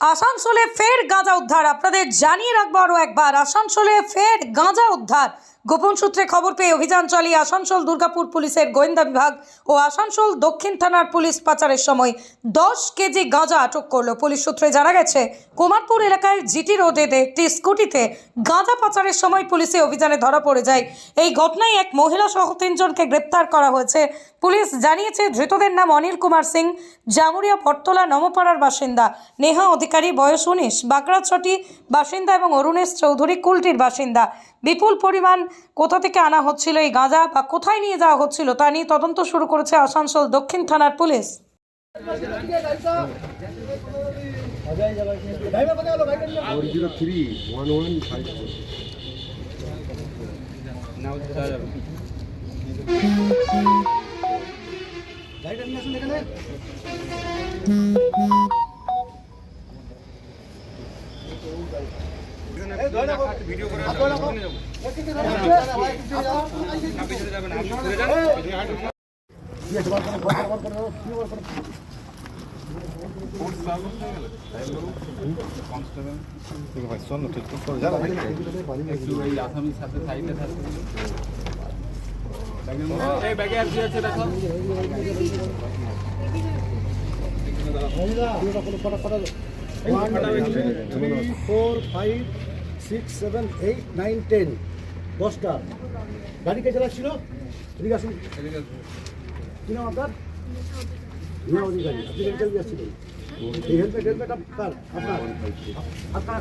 আসানসোলে ফের গাঁজা উদ্ধার। আপনাদের জানিয়ে রাখব আরও একবার আসানসোলে ফের গাঁজা উদ্ধার। গোপন সূত্রে খবর পেয়ে অভিযান চালিয়ে আসানসোল দুর্গাপুর পুলিশের গোয়েন্দা বিভাগ ও আসানসোল দক্ষিণ থানার পুলিশ পাচারের সময় দশ কেজি গাঁজা আটক করল। পুলিশ সূত্রে জানা গেছে, কুমারপুর এলাকায় জিটি রোডে একটি স্কুটিতে গাঁজা পাচারের সময় পুলিশে অভিযানে ধরা পড়ে যায়। এই ঘটনায় এক মহিলা সহ তিনজনকে গ্রেপ্তার করা হয়েছে। পুলিশ জানিয়েছে, ধৃতদের নাম অনিল কুমার সিং, জামুরিয়া পটতলা নমপাড়ার বাসিন্দা নেহা অধিকারী, বয়স উনিশ বাগড়াছটি বাসিন্দা এবং অরুণেশ চৌধুরী কুলটির বাসিন্দা। বিপুল পরিমাণ কোথা থেকে আনা হচ্ছিল এই গাঁজা বা কোথায় নিয়ে যাওয়া হচ্ছিল তা নিয়ে তদন্ত শুরু করেছে আসানসোল দক্ষিণ থানার পুলিশ ওয়ান ফাইভ ফোর আসামির সাথে সাইডে থাকবে এই ব্যাগে আছে দেখো four five six seven eight nine ten দশটা গাড়ি কে চালাচ্ছিল এদিকে আসুন কি নাম আপনার না অধিকারী আপনি গাড়ি চালিয়ে এই হেলমেট হেলমেট আপনার আপনার আপনার